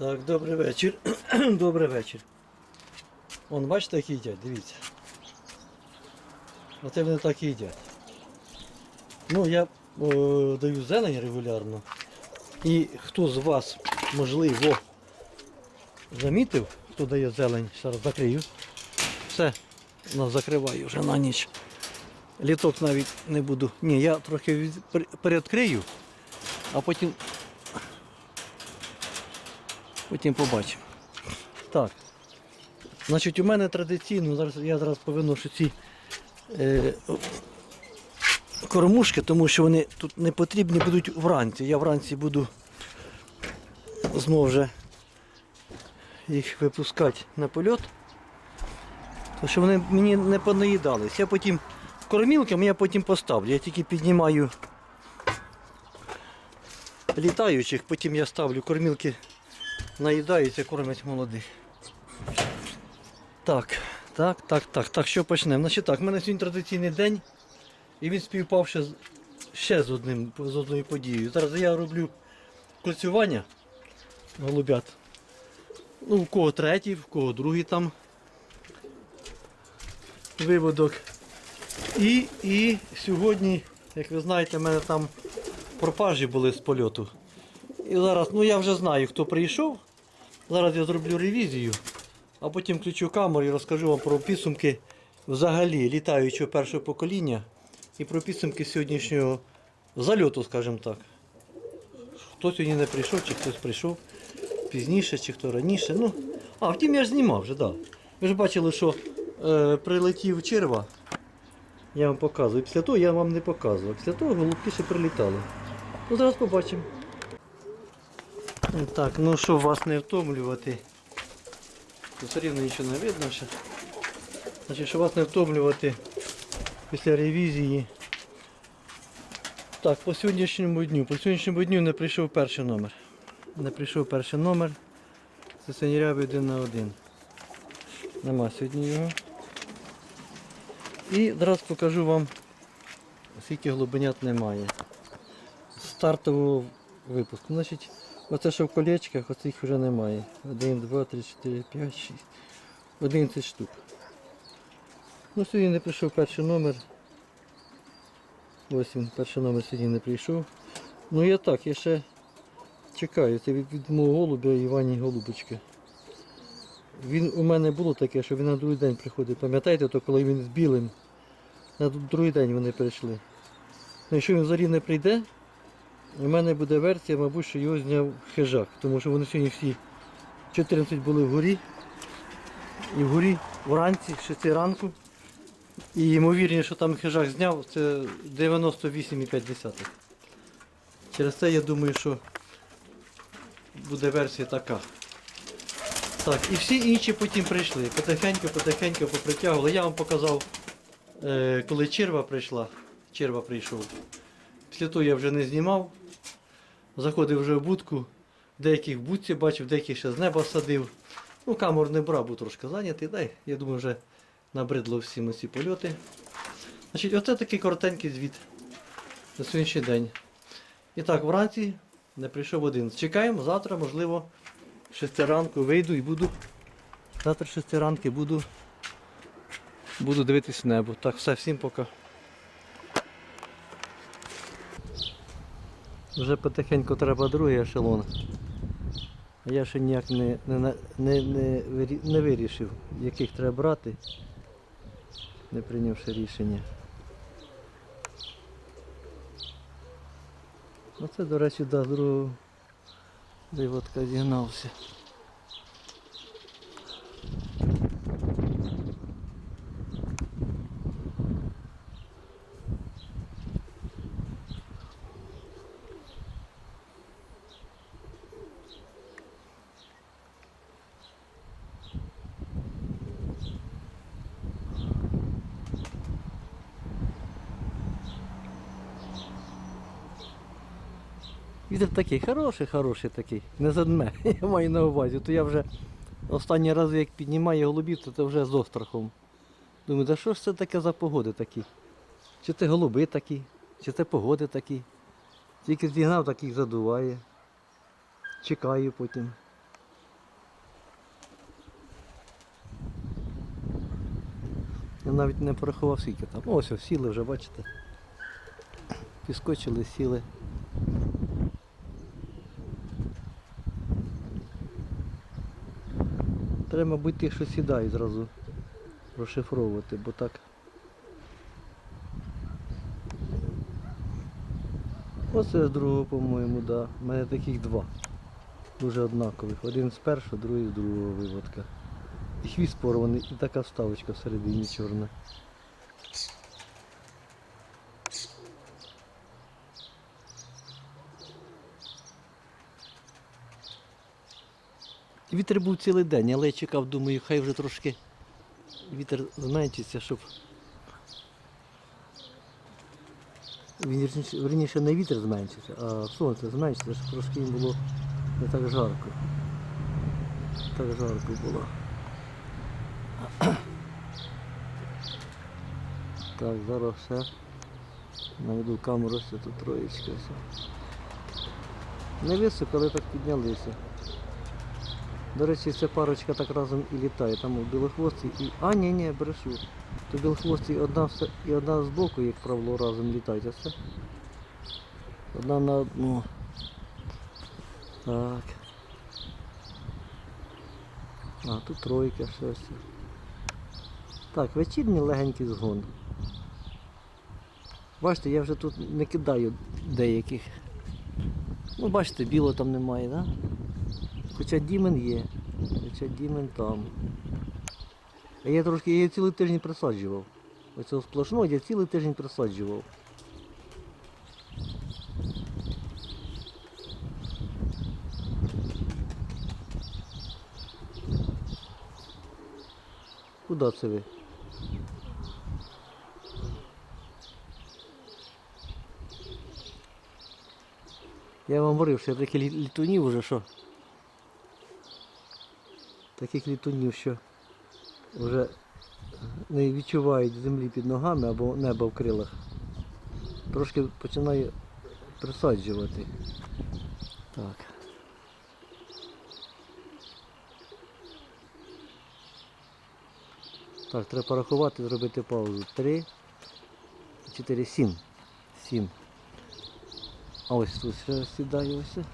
Так, добрий вечір. добрий вечір. Вон, бачите, як їдять, дивіться. Оце вони так і їдять. Ну, я о, даю зелень регулярно. І хто з вас, можливо, замітив, хто дає зелень, зараз закрию. Все, нас закриваю вже на ніч. Літок навіть не буду. Ні, я трохи від- пер- передкрию, а потім Потім побачимо. Так. Значить, у мене традиційно, зараз я зараз повиношу ці е, кормушки, тому що вони тут не потрібні будуть вранці. Я вранці буду знову їх випускати на польот. Тому що вони мені не понаїдались. Я потім кормілками я потім поставлю. Я тільки піднімаю літаючих, потім я ставлю кормілки наїдаються, кормять молодих. Так, так, так, так, так, що почнемо? Значить так, в мене сьогодні традиційний день, і він співпав ще з, ще з, одним, з одною подією. Зараз я роблю кольцювання голубят. Ну, в кого третій, в кого другий там виводок. І, і сьогодні, як ви знаєте, в мене там пропажі були з польоту. І зараз, ну я вже знаю, хто прийшов. Зараз я зроблю ревізію, а потім включу камеру і розкажу вам про підсумки взагалі літаючого першого покоління і про підсумки сьогоднішнього зальоту, скажімо так. Хто сьогодні не прийшов, чи хтось прийшов пізніше, чи хто раніше. Ну, а втім я ж знімав вже, так. Ви ж бачили, що е, прилетів черва. Я вам показую. Після того я вам не показував. Після того голубки ще прилітали. Ну, зараз побачимо. Так, ну щоб вас не втомлювати. Тут все рівно нічого не видно ще. Значить, щоб вас не втомлювати після ревізії. Так, по сьогоднішньому дню. По сьогоднішньому дню не прийшов перший номер. Не прийшов перший номер. Це синірявий один на один. Нема сьогодні його. І зараз покажу вам, скільки глибинят немає. Стартового випуску. Значить, оце що в колечках, оцих вже немає. 1, 2, 3, 4, 5, 6. 11 штук. Ну, сьогодні не прийшов перший номер. Ось він, перший номер сьогодні не прийшов. Ну я так, я ще чекаю. Це від, від мого голубя Івані Голубочки. Він у мене було таке, що він на другий день приходив. Пам'ятаєте, то коли він з білим, на другий день вони прийшли. Ну, якщо він взагалі не прийде, у мене буде версія, мабуть, що його зняв хижак, тому що вони сьогодні всі 14 були вгорі. І вгорі вранці, 6 ранку. І ймовірніше, що там хижак зняв, це 98,5. Через це я думаю, що буде версія така. Так, і всі інші потім прийшли. Потихеньку, потихеньку попритягували. Я вам показав, е, коли черва прийшла. Черва прийшов. Після того я вже не знімав. Заходив вже в будку. Деяких будці бачив, деяких ще з неба садив. Ну, камеру не брав, був трошки зайнятий. Дай, я думаю, вже набридло всім оці польоти. Значить, оце такий коротенький звіт на сьогоднішній день. І так, вранці не прийшов один. Чекаємо, завтра, можливо, в 6 ранку вийду і буду. Завтра в 6 ранки буду, буду дивитись небо. Так, все, всім пока. Вже потихеньку треба другий ешелон. Я ще ніяк не, не, не, не, не вирішив, яких треба брати, не прийнявши рішення. Оце, до речі, до другого виводка зігнався. Вітер такий хороший, хороший такий, не задме, я маю на увазі. То я вже останні рази, як піднімаю голубів, то це вже з острахом. Думаю, да що ж це таке за погоди такі? Чи це голуби такі, чи це погоди такі. Тільки зігнав, таких задуває. Чекаю потім. Я навіть не порахував скільки там. Ось сіли вже, бачите. Піскочили, сіли. Треба, мабуть, тих, що сідають зразу розшифровувати, бо так. Оце з другого, по-моєму, да. У мене таких два. Дуже однакових. Один з першого, другий з другого виводка. І хвіст порваний, і така вставочка всередині чорна. Вітер був цілий день, але я чекав, думаю, хай вже трошки вітер зменшиться, щоб. Вірніше не вітер зменшиться, а сонце зменшиться, щоб трошки їм було не так жарко. Так жарко було. Так, зараз все. Наведу камеру, все тут троєчка. Не високо, але так піднялися. До речі, ця парочка так разом і літає. Там у білохвостий і. А, ні, ні, брешу. То білохвостий одна все- і одна збоку, як правило, разом літають, а це. Одна на одну. Так. А, тут тройка щось. Так, вечірній легенький згон. Бачите, я вже тут не кидаю деяких. Ну, бачите, білого там немає, так? Да? Хоча Дімен є. Хоча Дімен там. Я трошки, я її цілий тиждень присаджував. Оцього сплошного я цілий тиждень присаджував. Куди це ви? Я вам говорив, що я таких літунів вже що. Таких літунів, що вже не відчувають землі під ногами або неба в крилах. Трошки починаю присаджувати. Так. Так, треба порахувати, зробити паузу. Три, чотири, сім. Сім. А ось тут сідає ось.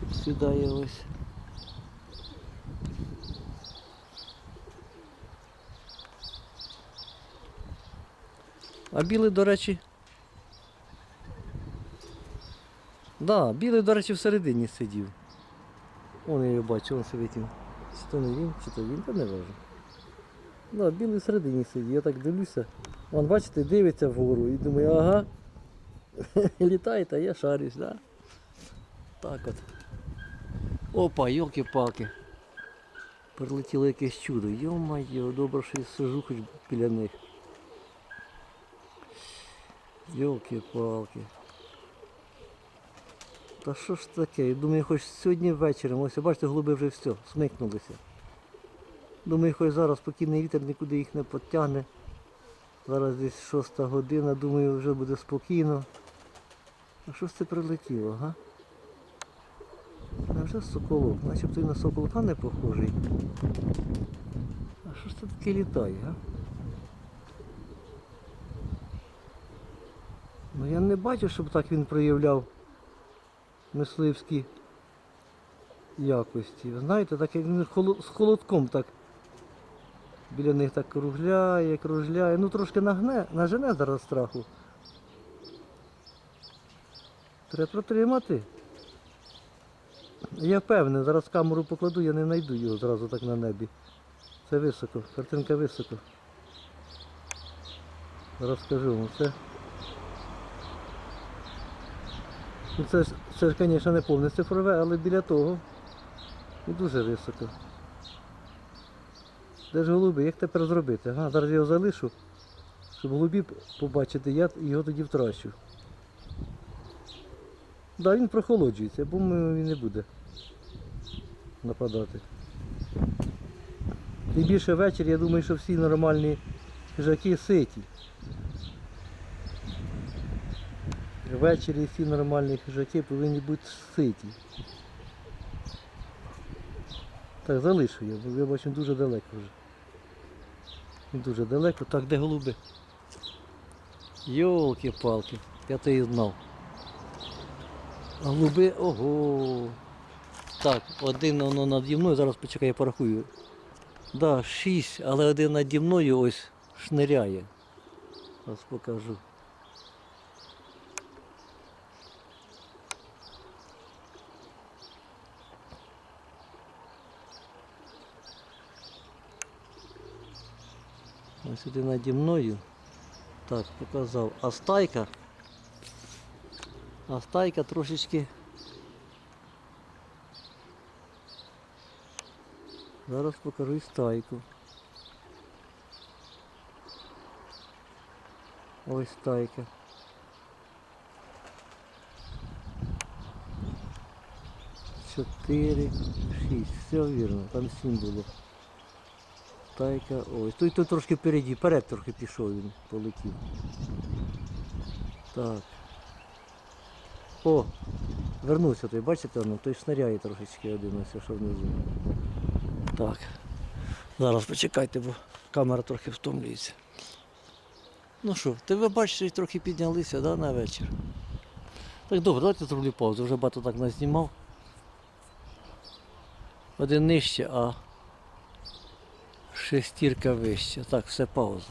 Тут сідає ось. А білий, до речі. Да, білий, до речі, всередині сидів. Вон я його бачу, він сидить. він. Чи то не він, чи то він, та не важно. Да, білий всередині сидить, я так дивлюся. Вон, бачите, дивиться вгору і думаю, ага. Літає, та я шарюсь, да? Так от. Опа, йолки-палки. Прилетіло якесь чудо. Йо-моє, добре, що я сижу хоч біля них. Йолки-палки. Та що ж таке? Я думаю, хоч сьогодні ввечері, ось бачите, голуби вже все, смикнулися. Думаю, хоч зараз спокійний вітер нікуди їх не потягне. Зараз десь шоста година, думаю, вже буде спокійно. А що ж це прилетіло, га? А вже соколок, начебто і на соколка не похожий. А що ж це таке літає, га? Ну я не бачу, щоб так він проявляв мисливські якості. Знаєте, так як він з холодком так біля них так кружляє, кружляє. Ну трошки нагне, нажене зараз страху. Треба протримати. Я впевнений, зараз камеру покладу, я не знайду його зразу так на небі. Це високо, картинка високо. Зараз скажу вам це. Ну це ж, це ж, звісно, не повне цифрове, але біля того. І дуже високо. Де ж голуби? Як тепер зробити? Ага, зараз його залишу, щоб голубі побачити, я його тоді втрачу. Так, да, він прохолоджується, бо він не буде нападати. Тим більше ввечері, я думаю, що всі нормальні хижаки ситі. Ввечері всі нормальні хижаки повинні бути ситі. Так, залишу я, бо я бачу дуже далеко вже. Дуже далеко. Так, де голуби? Йолки-палки, я то і знав. Голуби, ого. Так, один воно наді мною, зараз почекай, я порахую. Да, шість, але один наді мною ось шниряє. Зараз покажу. Ось один наді мною. Так, показав. А стайка. А стайка трошечки. Зараз покажу стайку. Ось стайка. Чотири, шість. Все вірно, там сім було. Стайка, ось. Той, той трошки впереді, вперед трохи пішов він, полетів. Так. О! Вернувся той, бачите, ну, той шнаряє трошечки один ось, що внизу. Так. Зараз почекайте, бо камера трохи втомлюється. Ну що, ти ви бачите, трохи піднялися да, на вечір. Так добре, давайте зроблю паузу. Вже багато так назнімав. Один нижче, а шестірка вище. Так, все пауза.